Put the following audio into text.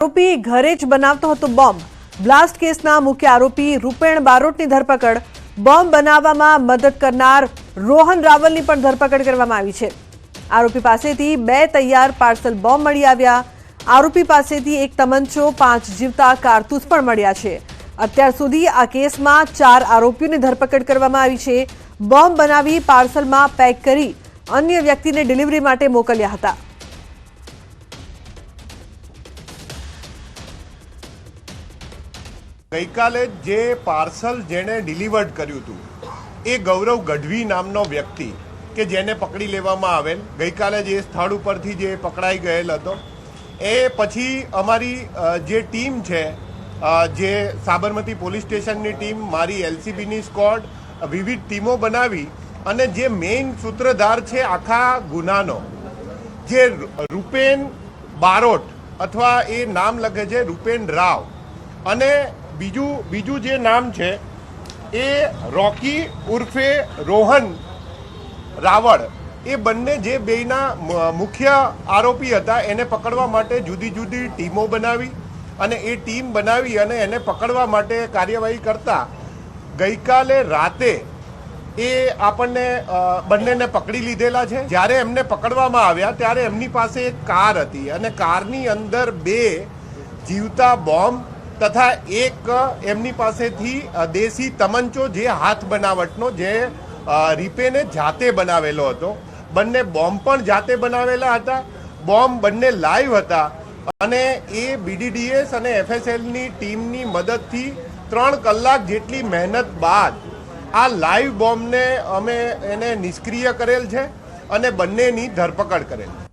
આરોપી ઘરે જ બનાવતો હતો બોમ્બ. બ્લાસ્ટ કેસના મુખ્ય આરોપી રૂપેણ બારોટની ધરપકડ. બોમ્બ બનાવવામાં મદદ કરનાર રોહન રાવલની પણ ધરપકડ કરવામાં આવી છે. આરોપી પાસેથી બે તૈયાર પાર્સલ બોમ્બ મળી આવ્યા. આરોપી પાસેથી એક તમંચો, પાંચ જીવતા કારતૂસ પણ મળ્યા છે. અત્યાર સુધી આ કેસમાં ચાર આરોપીઓની ધરપકડ કરવામાં આવી છે. બોમ્બ બનાવી પાર્સલમાં પેક કરી અન્ય વ્યક્તિને ડિલિવરી માટે મોકલ્યા હતા. ગઈકાલે જે પાર્સલ જેણે ડિલિવર્ડ કર્યું હતું, એ ગૌરવ ગઢવી નામનો વ્યક્તિ કે જેને પકડી લેવામાં આવેલ. ગઈકાલે જે સ્થળ ઉપરથી જે પકડાઈ ગયેલ હતો, એ પછી અમારી જે ટીમ છે જે સાબરમતી પોલીસ સ્ટેશનની ટીમ, મારી એલસીબીની સ્કોડ, વિવિધ ટીમો બનાવી અને જે મેઇન સૂત્રધાર છે આખા ગુનાનો, જે રૂપેન બારોટ અથવા એ નામ લખે છે રૂપેન રાવ. અને બીજું બીજું જે નામ છે, એ રોકી ઉર્ફે રોહન રાવળ. એ બંને જે બેયના મુખ્ય આરોપી હતા, એને પકડવા માટે જુદી જુદી ટીમો બનાવી અને એ ટીમ બનાવી અને એને પકડવા માટે કાર્યવાહી કરતા ગઈકાલે રાતે એ આપણને બંનેને પકડી લીધેલા છે. જ્યારે એમને પકડવામાં આવ્યા, ત્યારે એમની પાસે એક કાર હતી અને કારની અંદર બે જીવતા બોમ્બ તથા એક એમની પાસેથી દેશી તમંચો જે હાથ બનાવટનો, જે રિપેને જાતે બનાવેલો હતો. બંને બોમ્બ પણ જાતે બનાવેલા હતા. બોમ્બ બંને લાઈવ હતા અને એ બીડીડીએસ અને એફએસએલની ટીમની મદદથી ત્રણ કલાક જેટલી મહેનત બાદ આ લાઈવ બોમ્બને અમે એને નિષ્ક્રિય કરેલ છે અને બંનેની ધરપકડ કરેલ છે.